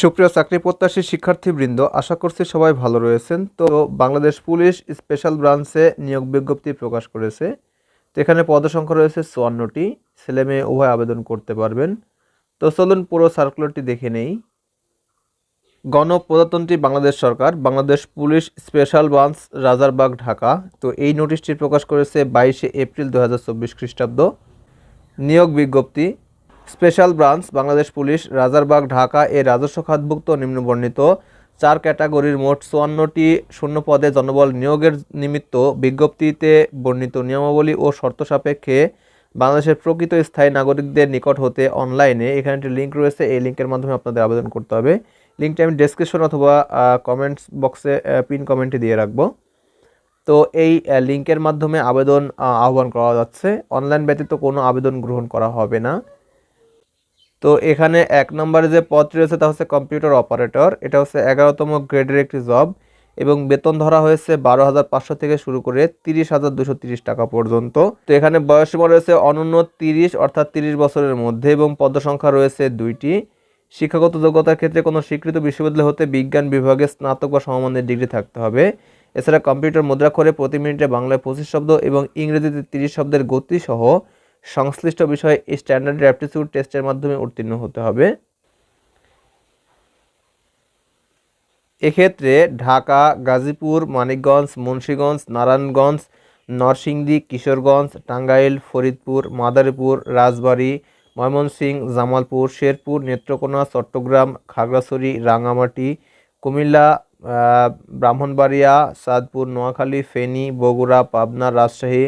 সুপ্রিয় চাকরি প্রত্যাশী শিক্ষার্থীবৃন্দ, আশা করছি সবাই ভালো রয়েছেন। তো বাংলাদেশ পুলিশ স্পেশাল ব্রাঞ্চে নিয়োগ বিজ্ঞপ্তি প্রকাশ করেছে। তো এখানে পদসংখ্যা রয়েছে চুয়ান্নটি। ছেলে মেয়ে উভয় আবেদন করতে পারবেন। তো চলুন পুরো সার্কুলারটি দেখে নেই। গণপ্রজাতন্ত্রী বাংলাদেশ সরকার, Bangladesh police special branch, Rajarbagh, Dhaka. তো এই নোটিশটি প্রকাশ করেছে বাইশে এপ্রিল দু হাজার চব্বিশ খ্রিস্টাব্দ। নিয়োগ বিজ্ঞপ্তি special branch, Bangladesh police, Rajarbagh, Dhaka এ রাজস্ব খাতভুক্ত নিম্নবর্ণিত। চার ক্যাটাগরির মোট চুয়ান্নটি শূন্য পদে জনবল নিয়োগের নিমিত্ত বিজ্ঞপ্তিতে বর্ণিত নিয়মাবলী ও শর্ত সাপেক্ষে বাংলাদেশের প্রকৃত স্থায়ী নাগরিকদের নিকট হতে অনলাইনে এখানে একটি লিঙ্ক রয়েছে, এই লিঙ্কের মাধ্যমে আপনাদের আবেদন করতে হবে। লিঙ্কটি আমি ডেসক্রিপশন অথবা কমেন্টস বক্সে পিন কমেন্টে দিয়ে রাখব। তো এই লিঙ্কের মাধ্যমে আবেদন আহ্বান করা যাচ্ছে। অনলাইন ব্যতীত কোনো আবেদন গ্রহণ করা হবে না। তো এখানে এক নম্বরে যে পদটি রয়েছে তা হচ্ছে কম্পিউটার অপারেটর। এটা হচ্ছে এগারোতম গ্রেডের একটি জব এবং বেতন ধরা হয়েছে বারো হাজার পাঁচশো থেকে শুরু করে তিরিশ হাজার দুশো তিরিশ টাকা পর্যন্ত। তো এখানে বয়সীমা রয়েছে অনন্য তিরিশ অর্থাৎ তিরিশ বছরের মধ্যে এবং পদ সংখ্যা রয়েছে দুইটি। শিক্ষাগত যোগ্যতার ক্ষেত্রে কোনো স্বীকৃত বিশ্ববিদ্যালয় হতে বিজ্ঞান বিভাগে স্নাতক বা সমমানের ডিগ্রি থাকতে হবে। এছাড়া কম্পিউটার মুদ্রাক্ষরে প্রতি মিনিটে বাংলায় পঁচিশ শব্দ এবং ইংরেজিতে তিরিশ শব্দের গতি সহ সংশ্লিষ্ট বিষয়ে স্ট্যান্ডার্ড অ্যাপটিটিউড টেস্টের মাধ্যমে উত্তীর্ণ হতে হবে। এক্ষেত্রে ঢাকা, গাজীপুর, মানিকগঞ্জ, মুন্সীগঞ্জ, নারায়ণগঞ্জ, নরসিংদী, কিশোরগঞ্জ, টাঙ্গাইল, ফরিদপুর, মাদারীপুর, রাজবাড়ী, ময়মনসিংহ, জামালপুর, শেরপুর, নেত্রকোনা, চট্টগ্রাম, খাগড়াছড়ি রাঙামাটি কুমিল্লা ব্রাহ্মণবাড়িয়া, সাদপুর, নোয়াখালী, ফেনী, বগুড়া, পাবনা, রাজশাহী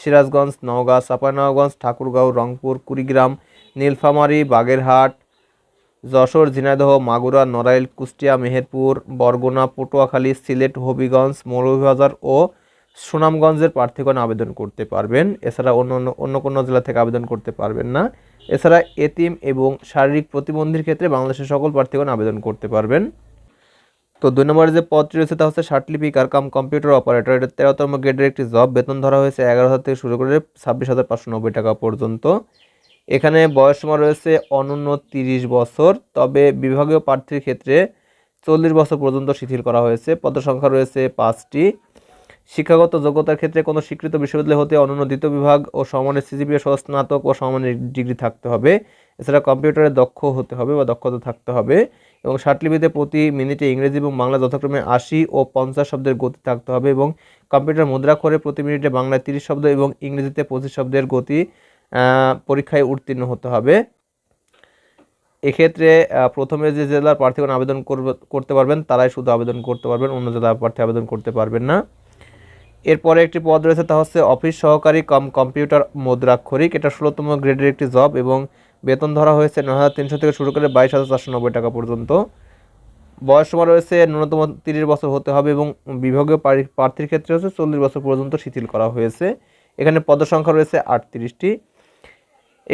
সিরাজগঞ্জ, নওগাঁ, চাঁপাইনবাবগঞ্জ, ঠাকুরগাঁও, রংপুর, কুড়িগ্রাম, নীলফামারী, বাগেরহাট, যশোর, ঝিনাইদহ, মাগুরা, নড়াইল, কুষ্টিয়া, মেহেরপুর, বরগুনা, পটুয়াখালী, সিলেট, হবিগঞ্জ, মৌলভীবাজার ও সুনামগঞ্জের প্রার্থীগণ আবেদন করতে পারবেন। এছাড়া অন্য অন্য অন্য কোনো জেলা থেকে আবেদন করতে পারবেন না। এছাড়া এতিম এবং শারীরিক প্রতিবন্ধীর ক্ষেত্রে বাংলাদেশের সকল প্রার্থীগণ আবেদন করতে পারবেন। তো দুই নম্বরে যে পদটি রয়েছে তা হচ্ছে সার্টিফিকার কাম কম্পিউটার অপারেটর। এটা তেরোতম গ্রেডের একটি জব। বেতন ধরা হয়েছে এগারো হাজার থেকে শুরু করে ছাব্বিশ হাজার পাঁচশো নব্বই টাকা পর্যন্ত। এখানে বয়সসীমা রয়েছে অনন্য তিরিশ বছর। তবে বিভাগীয় প্রার্থীর ক্ষেত্রে চল্লিশ বছর পর্যন্ত শিথিল করা হয়েছে। পদসংখ্যা রয়েছে পাঁচটি। শিক্ষাগত যোগ্যতার ক্ষেত্রে কোনো স্বীকৃত বিশ্ববিদ্যালয় হতে অনন্য দ্বিতীয় বিভাগ ও সমানের সিজিপিএ সহ স্নাতক ও সমানের ডিগ্রি থাকতে হবে। এছাড়া কম্পিউটারে দক্ষ হতে হবে বা দক্ষতা থাকতে হবে। এবং ষাটলিপিতে প্রতি মিনিটে ইংরেজি এবং বাংলা যথাক্রমে আশি ও পঞ্চাশ শব্দের গতি থাকতে হবে এবং কম্পিউটার মুদ্রা করে প্রতি মিনিটে বাংলায় তিরিশ শব্দ এবং ইংরেজিতে পঁচিশ শব্দের গতি পরীক্ষায় উত্তীর্ণ হতে হবে। এক্ষেত্রে প্রথমে যে জেলার প্রার্থীগণ আবেদন করতে পারবেন, তারাই শুধু আবেদন করতে পারবেন, অন্য জেলার প্রার্থী আবেদন করতে পারবেন না। এরপরে একটি পদ রয়েছে, তা হচ্ছে অফিস সহকারী কম কম্পিউটার মুদ্রাক্ষরিক। এটা ষোলোতম গ্রেডের একটি জব এবং বেতন ধরা হয়েছে নয় হাজার তিনশো থেকে শুরু করে বাইশ হাজার চারশো নব্বই টাকা পর্যন্ত। বয়স সীমা রয়েছে ন্যূনতম তিরিশ বছর হতে হবে এবং বিভাগীয় প্রার্থীর ক্ষেত্রে হচ্ছে চল্লিশ বছর পর্যন্ত শিথিল করা হয়েছে। এখানে পদসংখ্যা রয়েছে আটত্রিশটি।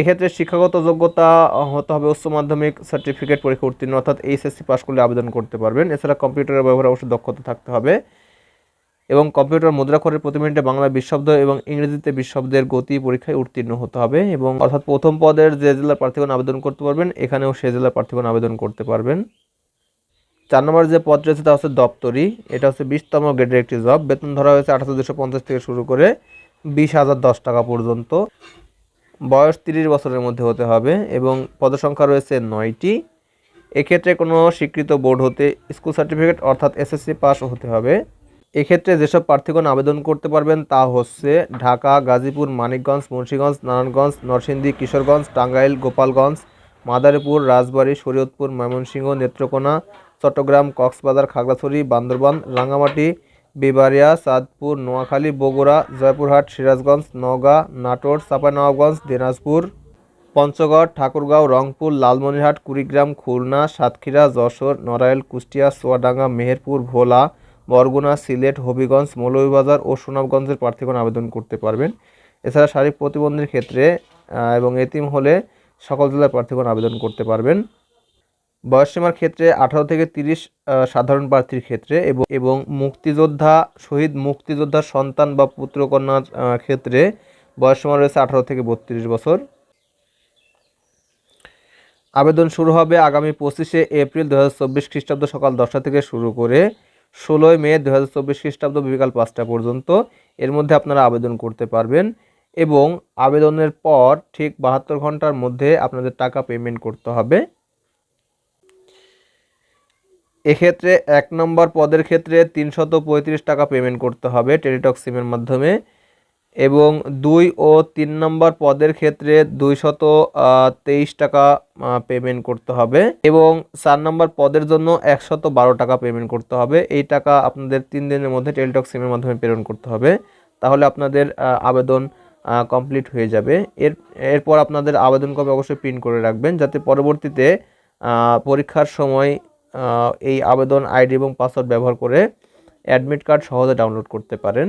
এক্ষেত্রে শিক্ষাগত যোগ্যতা হতে হবে উচ্চ মাধ্যমিক সার্টিফিকেট পরীক্ষা উত্তীর্ণ, অর্থাৎ এইচএসসি পাস করলে আবেদন করতে পারবেন। এছাড়া কম্পিউটারের ব্যবহারে অবশ্যই দক্ষতা থাকতে হবে। এবং কম্পিউটার মুদ্রাক্ষরের প্রতি মিনিটে বাংলা বিশ শব্দ এবং ইংরেজিতে বিশ শব্দের গতি পরীক্ষায় উত্তীর্ণ হতে হবে এবং অর্থাৎ প্রথম পদের যে জেলার প্রার্থীগণ আবেদন করতে পারবেন, এখানেও সে জেলার প্রার্থীগণ আবেদন করতে পারবেন। চার নম্বর যে পদ রয়েছে তা হচ্ছে দপ্তরি। এটা হচ্ছে বিশতম গ্রেডের একটি জব। বেতন ধরা হয়েছে আঠারো দুশো পঞ্চাশ থেকে শুরু করে বিশ হাজার দশ টাকা পর্যন্ত। বয়স তিরিশ বছরের মধ্যে হতে হবে এবং পদসংখ্যা রয়েছে নয়টি। এক্ষেত্রে কোনো স্বীকৃত বোর্ড হতে স্কুল সার্টিফিকেট অর্থাৎ এসএসসি পাস হতে হবে। এক্ষেত্রে যেসব প্রার্থীগণ আবেদন করতে পারবেন তা হচ্ছে ঢাকা, গাজীপুর, মানিকগঞ্জ, মুন্সীগঞ্জ, নারায়ণগঞ্জ, নরসিংদী, কিশোরগঞ্জ, টাঙ্গাইল, গোপালগঞ্জ, মাদারীপুর, রাজবাড়ী, শরীয়তপুর, ময়মনসিংহ, নেত্রকোনা, চট্টগ্রাম, কক্সবাজার, খাগড়াছড়ি, বান্দরবান, রাঙ্গামাটি বিবারিয়া চাঁদপুর নোয়াখালী, বগুড়া, জয়পুরহাট, সিরাজগঞ্জ, নওগাঁ, নাটোর, চাঁপাইনবাবগঞ্জ, দিনাজপুর, পঞ্চগড়, ঠাকুরগাঁও, রংপুর, লালমনিরহাট, কুড়িগ্রাম, খুলনা, সাতক্ষীরা, যশোর, নড়াইল, কুষ্টিয়া সোয়াডাঙ্গা মেহেরপুর, ভোলা বরগুনা, সিলেট, হবিগঞ্জ, মৌলভীবাজার ও সুনামগঞ্জের প্রার্থীগণ আবেদন করতে পারবেন। এছাড়া শারীরিক প্রতিবন্ধীর ক্ষেত্রে এবং এতিম হলে সকল জেলার প্রার্থীগণ আবেদন করতে পারবেন। বয়সসীমার ক্ষেত্রে আঠারো থেকে তিরিশ সাধারণ প্রার্থীর ক্ষেত্রে এবং এবং মুক্তিযোদ্ধা, শহীদ মুক্তিযোদ্ধার সন্তান বা পুত্রকন্যার ক্ষেত্রে বয়সসীমা রয়েছে আঠারো থেকে বত্রিশ বছর। আবেদন শুরু হবে আগামী পঁচিশে এপ্রিল দু হাজার চব্বিশ খ্রিস্টাব্দ সকাল দশটা থেকে শুরু করে ষোলোই মে দু হাজার চব্বিশ খ্রিস্টাব্দ বিকাল পাঁচটা পর্যন্ত এর মধ্যে আপনারা আবেদন করতে পারবেন এবং আবেদনের পর ঠিক বাহাত্তর ঘণ্টার মধ্যে আপনাদের টাকা পেমেন্ট করতে হবে। এক্ষেত্রে এক নম্বর পদের ক্ষেত্রে তিনশত পঁয়ত্রিশ টাকা পেমেন্ট করতে হবে টেলিটক সিমের মাধ্যমে। এবং দুই ও তিন নম্বর পদের ক্ষেত্রে দুইশত তেইশ টাকা পেমেন্ট করতে হবে এবং চার নম্বর পদের জন্য একশত বারো টাকা পেমেন্ট করতে হবে। এই টাকা আপনাদের তিন দিনের মধ্যে টেলিটক সিমের মাধ্যমে প্রেরণ করতে হবে। তাহলে আপনাদের আবেদন কমপ্লিট হয়ে যাবে। এর, এরপর আপনাদের আবেদন কপি অবশ্যই প্রিন্ট করে রাখবেন যাতে পরবর্তীতে পরীক্ষার সময় এই আবেদন আইডি এবং পাসওয়ার্ড ব্যবহার করে অ্যাডমিট কার্ড সহজে ডাউনলোড করতে পারেন।